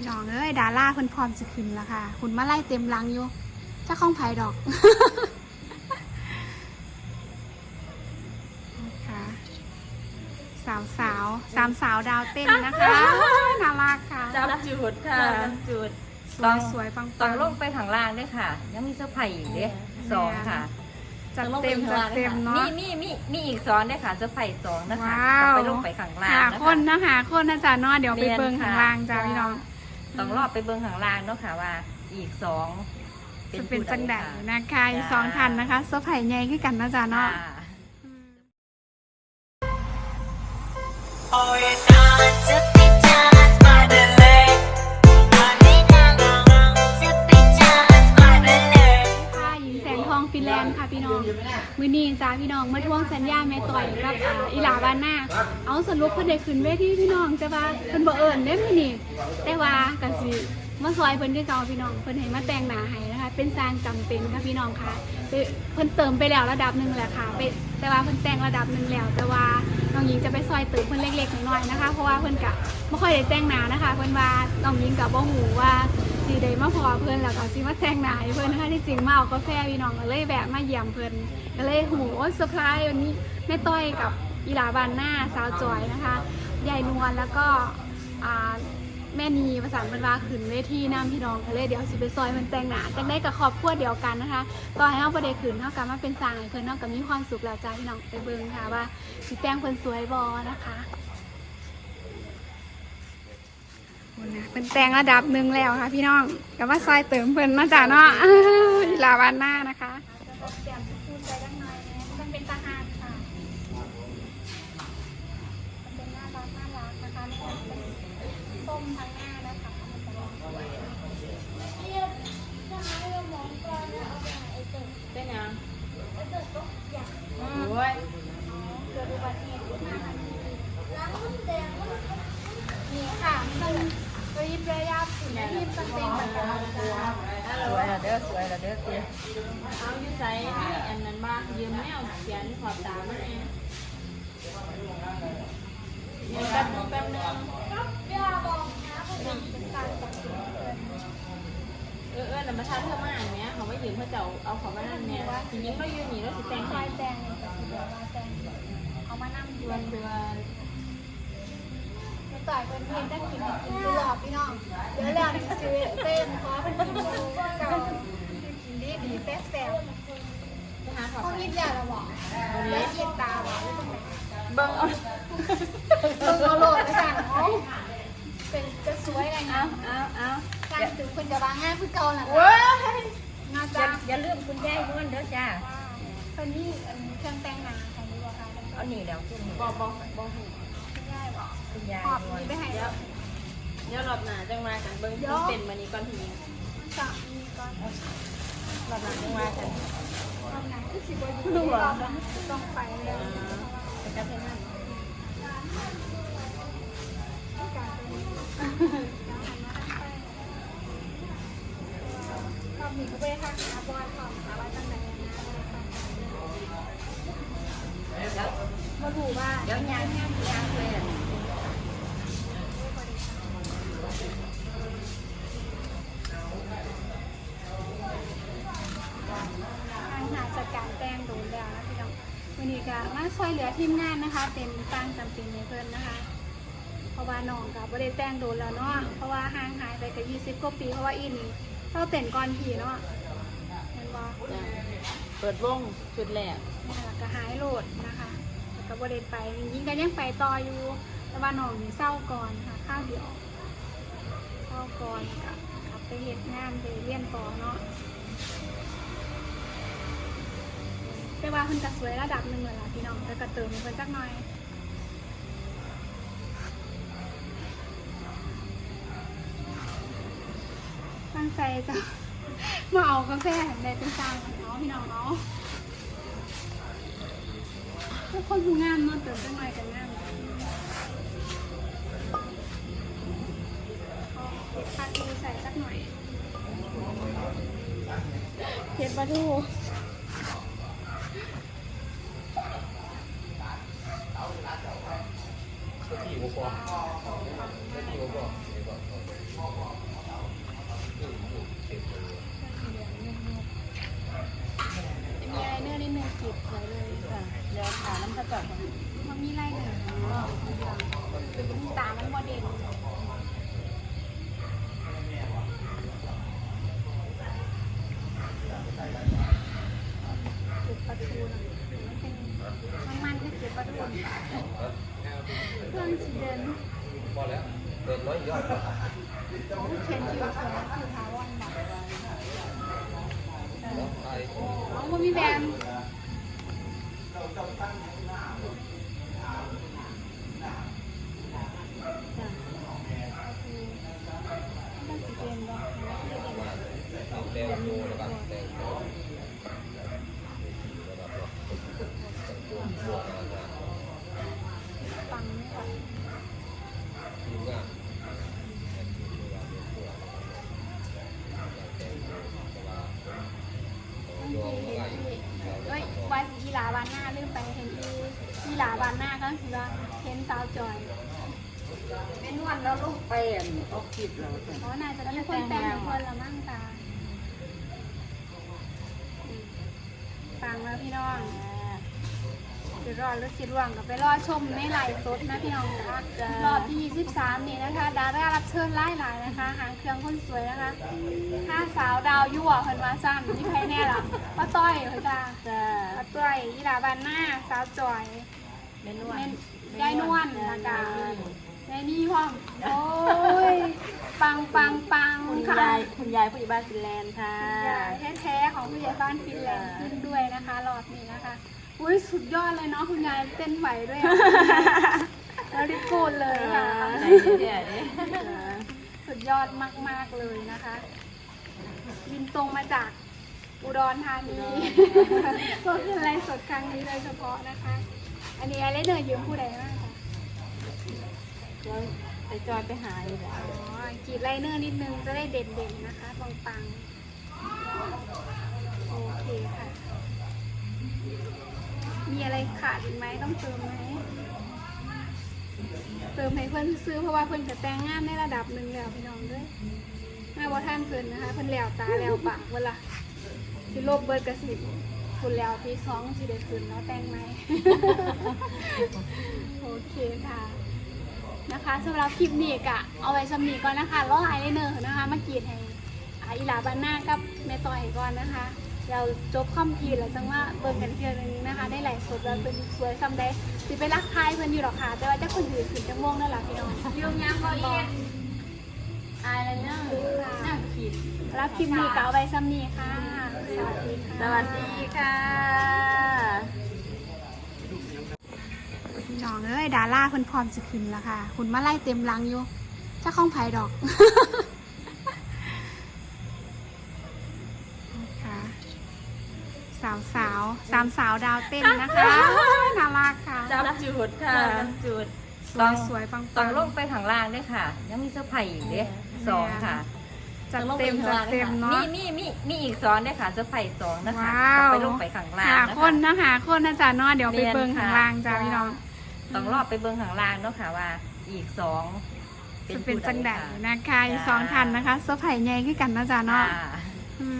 พี่น้องเอ้ยดาราเพิ่นพร้อมจะขึ้นแล้วค่ะคุณมาไล่เต็มลังอยู่ถ้าข้องไผ่ดอกนะคะสาวสาวสามสาวดาวเต้นนะคะน่ารักค่ะจับจุดค่ะจับจุดสวยสวยปังต้ปัองงลงไปข้างล่างด้วยค่ะ ยังมีเสื้อผ้าอีกเด้สองค่ะจัดเต็มจัดเต็มเนาะมีมีมีมีอีกสองด้วยค่ะเสื้อผ้าสองนะคะว้าวต้องไปลงไปข้างล่างหานะคนคะนะหาคนนะจ๊ะเนาะเดี๋ยวไปเรียนเบิ่งข้างล่างจ้าค่ะพี่น้อง ต้องรอบไปเบิ้งข้างล่างเนาะค่ะว่าอีกสองจะเป็นจังไดผู้นะคะอีกสองทันนะคะเสื้อไผ่ใหญ่ขึ้นกันนะจ๊ะค่ะเนาะ Oh, you're not ฟินแลนด์ค่ะพี่น้อง มือนี้จ้าพี่น้องมาทวงสัญญาแม่ต่อยกับอ่าอีหลาบานหน้า เอาสรุปเพิ่นได้ขึ้นเวทีพี่น้องแต่ว่าเพิ่นบ่เอิ้นเด้มื้อนี้แต่ว่าก็สิมาซอยเพิ่นคือเก่าพี่น้องเพิ่นให้มาแต่งหน้าให้นะคะ เป็นสร้างจำเป็นค่ะพี่น้องค่ะไปเพิ่นเติมไปแล้วระดับหนึงแหละค่ะไปแต่ว่าเพิ่นแต่งระดับหนึงแล้ว แต่ว่าน้องหญิงจะไปซอยเติมเพิ่นเล็กๆน้อยๆนะคะ เพราะว่าเพิ่นก็บ่ค่อยได้แต่งหน้านะคะ เพิ่นว่าน้องหญิงก็บ่ฮู้ว่า สิได้มาพอเพิ่อนแล้วก็สิมาแต่งหน้าให้เพิ่นนะคะที่จริงมาเอากาแฟพี่น้องก็เลยแวะมาเยี่ยมเพิ่อนก็เลยโหเซอร์ไพรส์วันนี้แม่ต้อยกับอีหลาบานหน้าสาวจอยนะคะยายนวลแล้วก็แม่นีประสานบรรดาขึ้นเวทีน้ำพี่น้องทะเลเดี๋ยวสิไปซอยมันแต่งหนาแต่งได้กับครอบครัวเดียวกันนะคะต่อให้เอาประเด็นขึ้นเท่ากับมาเป็นสายเพิ่อนเท่ากับมีความสุขแล้วจ้าพี่น้องไปเบิ่งค่ะว่าสิแต่งเพิ่นสวยบอนะคะคุณนะ เป็นแตงระดับหนึ่งแล้วค่ะ พี่น้องกับว่าซอยเติมเพิ่นมาจ้าเนาะอีลาวันหน้านะคะเตรียมพูดใจด้านในมันเป็นทหารค่ะมันเป็นน่ารักน่ารักนะคะมันเป็น ส้มทั้งหน้านะคะมันจะลองสวย เป็นยัง โอ้ยเกิดอุบัติเหตุขึ้นมาทันทีนี่ค่ะมัน รีบระยับถึงรีบสเต็งเหมือนกันสวยละเด้อสวยละเด้อเตี้ยเอาอยู่ใส่ให้อันนั้นมายืมแมวเขียนขอบตามาเองเดี๋ยวแป๊บนึงแป๊บนึงเป็นการตัดสินเออเออแต่มาทัดเธอมาอันเนี้ยเขาไม่ยืมเขาจะเอาเอาเขามานั่นเนี่ยทีนี้เรายืนหนีแล้วสิแตงคใครอยแตงเองมาแตงเอามานั่งดวนเดือน ไม่ต่อยเป็นเพียงได้กินกินตลอดพี่น้อง เดี๋ยวแล้วนี่ซื้อเต้นขอเป็นกินดูเก่ากินดีดีแซ่บแซ่บห้องตายิบยาเราบอกแล้วยิบตาบอกว่าตรงไหนเบิ้งเอาต้งเอาโหลดไปสั่งเอาเป็นจะสวยไงเอาเนาเอาเอาสั่งถึงคนจะวางงานคือเก่าแหละว้ยน่าจะย่าอย่าลืมคุณยายนวลเด้อจ้าคนนี้เครื่องแต่งหน้าของดีกว่าค่ะเอาหนีแล้วคุณบอกบอกบอกหู คุณยายบอกคุณยายขอบนวลมีไปให้เดี๋แล้ยววเดี๋ยวรอบหน้าจังมากันเบิ้งเป็นมานี้ก่อนทีนี้จะมีก่อนรอบหน้าจังมากันตอนไหนคือสิบวันอยู่รอบแล้วต้องไปแล้วไปกับเพื่อนนั่นการเป็นการทำงานไปรอบนี้ก็ไปทักหาบอยของหาว่าจังไหนนะมาถูว่า เดี๋ยวยางยาง วันนี้ก็มาช่วยเหลือทีมงานนะคะ เป็นตั้งจำเป็นในเพื่อนนะคะ เพราะว่าน้องกับไม่ได้แต่งโดนแล้วเนาะเพราะว่าห่างหายไปกับยี่สิบกว่าปีเพราะว่าอินเราเต้นก่อนผีเนาะเห็นบ่จ้ะเปิดวงชุดแรกนี่แหละก็หายโหลดนะคะแล้วก็บ่ได้ไปยิ่งก็ยังไปต่ออยู่ แต่ว่าน้องนี่เศร้าก่อนค่ะข้าวเดียวเศร้าก่อนกับกลับไปเฮ็ดงานไปเรียนต่อเนาะ แต่ว่าเพิ่นก็สวยระดับหนึ่งเลยล่ะพี่น้องแต่ก็เติมเพิ่นจักหน่อยตั้งใจจะมาเอากาแฟในเป็นจานของเขาพี่น้องเนาะทุกคนผู้งามเนาะเติมจังหน่อยกันงามเอาเห็ดผัดดูใส่สักหน่อยเห็ดปลาทู มีไลเนอร์นิดนึงเก็บไว้เลยค่ะ เดี๋ยวขาน้ำกระจอกมันมีไรเนอร์ตามันบอดเด่น ฟังไม่ไหวเอ้ยวายสีอีหลาบานหน้าลืมไปเห็นที่อีหลาบานหน้าก็คือว่าเห็นสาวจอยเป็นวันแล้วลูกไปอะออกคิดเราเพราะน่าจะได้คนแต่งให้คนละมั่งตาอืม ฟังแล้วพี่น้องเดี๋ยวรอสิร่วงกับไปรอชมในไลฟ์สดนะพี่น้องนะคะรอบที่ 23 นี่นะคะ ดารารับเชิญไล่หลายนะคะ หางเครื่องคนสวยนะคะห้าสาวดาวยั่วเพิ่นมาสั้นนี่ใครแน่ล่ะป้าต้อยเหรอจ้าจ้าป้าต้อยอีหลาบานหน้าสาวจอยเมนวลเป็นยายนวลละกาในนี่พ่อมโอ้ย ปังปังปังคุณค่ะยายคุณยายผู้ใหญ่บ้านฟินแลนด์ค่ะยายแท้ๆของผู้ใหญ่บ้านฟินแลนด์ขึ้นด้วยนะคะรอบนี้นะคะอุ้ยสุดยอดเลยเนาะคุณยายเต้นไหวด้วยอะแล้วริโกนเลยค่ะไหนเดี๋ยวดิสุดยอดมากๆเลยนะคะบินตรงมาจากอุดรธานีก็คือไลฟ์สดครั้งนี้โดยเฉพาะนะคะ อันนี้อะไรเนยยืมผู้ใดมากคะเดี๋ยวไปจอยไปหาอยู่แล้ว อ๋อกรีดไลเนอร์นิดนึงจะได้เด่นๆนะคะปังๆ โอเคค่ะ มีอะไรขาดอีกไหมต้องเติมไหมเติมให้เพื่อนซื้อเพราะว่าเพื่อนจะแต่งงานในระดับหนึ่งแล้วพี่น้องด้วยมาว่าท่านเพื่อนนะคะ เพื่อนแล้วตาแล้วปากเวลาสิโลบเบิร์ดกระสิบคุณแล้วที่สองสิได้คืนแล้วแต่งไหม โอเคค่ะ นะคะสำหรับคลิปนี้กะเอาไว้สำนีก่อนนะคะล้อไอเลเนอร์นะคะมากรีดให้อ่าอีหลาบานหน้ากับเมต่อยก่อนนะคะเราจบคอมพีแล้วจังว่าเบิ่งกันเพียงนึงนะคะ ได้หลายสดแล้วเป็นสวยซ้ำได้สิไปรักทายเพิ่นอยู่หรอกค่ะ แต่ว่าจะคนอื่นขึ้นจะม่วงนั่นแหละพี่น้องยืมยังก็อีกอายแล้วเนอะน่าขีดรับคลิปนี้กะเอาไว้สำนีค่ะ สวัสดีค่ะสวัสดีค่ะ พี่น้องเอ้ยดาราเพิ่นพร้อมสิขึ้นแล้วค่ะคุณมาไล่เต็มรังอยู่เจ้าของไผ่ดอกค่ะสาวสาวสามสาวดาวเต้นนะคะน่ารักค่ะจับจุดค่ะจับจุดสวยสวยปังต้ปัองงลงไปข้างล่างด้วยค่ะ ยังมีเสื้อร์ไผ่อีกเด้สองค่ะจัดเต็มจัดเต็มเนาะ มีมีมีมีอีกสองด้วยค่ะเสื้อร์ไผ่สองนะคะว้าว ต้องไปลงไปข้างล่างหานะคคะ นนะหาคนนะจ๊ะเนาะเดี๋ยวไปเรียนเบิ่งข้างล่างจ้าค่ะพี่น้อง ต้องรอบไปเบิ้งข้างล่างเนาะค่ะว่าอีกสองจะเป็นจังไดผู้นะคะอีกจ้าสองทันนะคะเสื้อร์ไผ่ใหญ่ขึ้นกันนะจ๊ะค่ะเนาะอ่าอืม